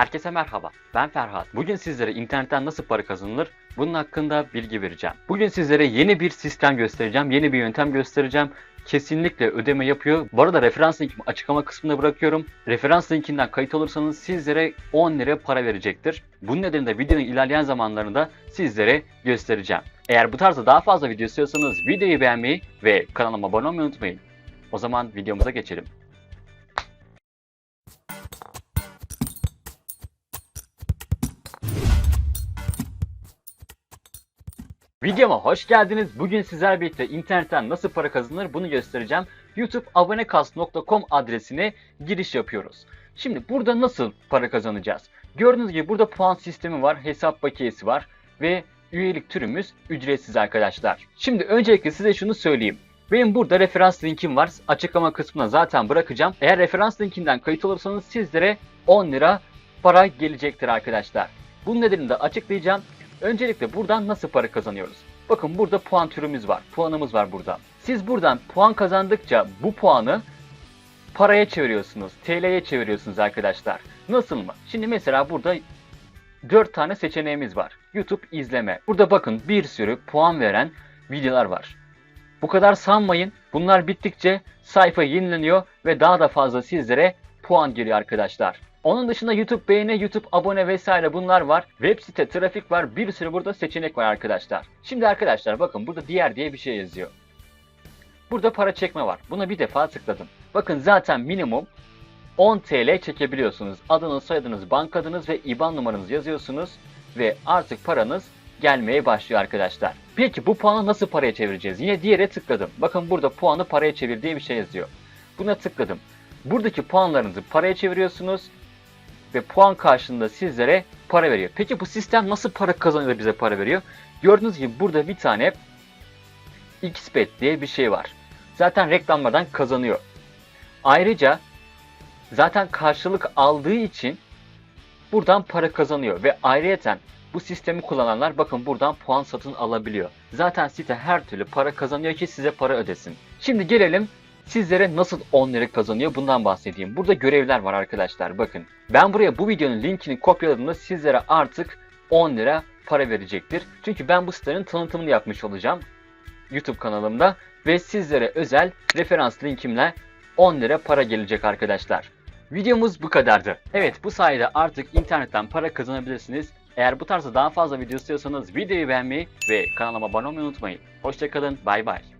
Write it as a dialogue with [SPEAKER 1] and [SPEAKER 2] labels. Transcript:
[SPEAKER 1] Herkese merhaba, ben Ferhat. Bugün sizlere internetten nasıl para kazanılır bunun hakkında bilgi vereceğim. Bugün sizlere yeni bir sistem göstereceğim, yeni bir yöntem göstereceğim. Kesinlikle ödeme yapıyor. Bu arada referans linkimi açıklama kısmına bırakıyorum. Referans linkinden kayıt olursanız sizlere 10 lira para verecektir. Bunun nedeni de videonun ilerleyen zamanlarında sizlere göstereceğim. Eğer bu tarzda daha fazla video istiyorsanız videoyu beğenmeyi ve kanalıma abone olmayı unutmayın. O zaman videomuza geçelim. Videoma hoş geldiniz. Bugün sizlerle birlikte internetten nasıl para kazanılır bunu göstereceğim. YouTube abonekast.com adresine giriş yapıyoruz. Şimdi burada nasıl para kazanacağız? Gördüğünüz gibi burada puan sistemi var, hesap bakiyesi var ve üyelik türümüz ücretsiz arkadaşlar. Şimdi öncelikle size şunu söyleyeyim. Benim burada referans linkim var. Açıklama kısmına zaten bırakacağım. Eğer referans linkinden kayıt olursanız sizlere 10 lira para gelecektir arkadaşlar. Bunun nedenini de açıklayacağım. Öncelikle buradan nasıl para kazanıyoruz? Bakın burada puan türümüz var. Puanımız var burada. Siz buradan puan kazandıkça bu puanı paraya çeviriyorsunuz. TL'ye çeviriyorsunuz arkadaşlar. Nasıl mı? Şimdi mesela burada 4 tane seçeneğimiz var. YouTube izleme. Burada bakın bir sürü puan veren videolar var. Bu kadar sanmayın. Bunlar bittikçe sayfa yenileniyor ve daha da fazla sizlere puan geliyor arkadaşlar. Onun dışında YouTube beğeni, YouTube abone vesaire bunlar var. Web site, trafik var. Bir sürü burada seçenek var arkadaşlar. Şimdi arkadaşlar bakın burada diğer diye bir şey yazıyor. Burada para çekme var. Buna bir defa tıkladım. Bakın zaten minimum 10 TL çekebiliyorsunuz. Adınız, soyadınız, banka adınız ve IBAN numaranızı yazıyorsunuz ve artık paranız gelmeye başlıyor arkadaşlar. Peki bu puanı nasıl paraya çevireceğiz? Yine diğere tıkladım. Bakın burada puanı paraya çevir diye bir şey yazıyor. Buna tıkladım. Buradaki puanlarınızı paraya çeviriyorsunuz ve puan karşılığında sizlere para veriyor. Peki bu sistem nasıl para kazanıyor bize para veriyor? Gördüğünüz gibi burada bir tane XBet diye bir şey var. Zaten reklamlardan kazanıyor. Ayrıca zaten karşılık aldığı için buradan para kazanıyor ve ayrıyeten bu sistemi kullananlar bakın buradan puan satın alabiliyor. Zaten site her türlü para kazanıyor ki size para ödesin. Şimdi gelelim sizlere nasıl 10 lira kazanıyor bundan bahsedeyim. Burada görevler var arkadaşlar bakın. Ben buraya bu videonun linkini kopyaladığımda sizlere artık 10 lira para verecektir. Çünkü ben bu sitenin tanıtımını yapmış olacağım YouTube kanalımda ve sizlere özel referans linkimle 10 lira para gelecek arkadaşlar. Videomuz bu kadardı. Evet bu sayede artık internetten para kazanabilirsiniz. Eğer bu tarzda daha fazla video istiyorsanız videoyu beğenmeyi ve kanalıma abone olmayı unutmayın. Hoşçakalın, bay bay.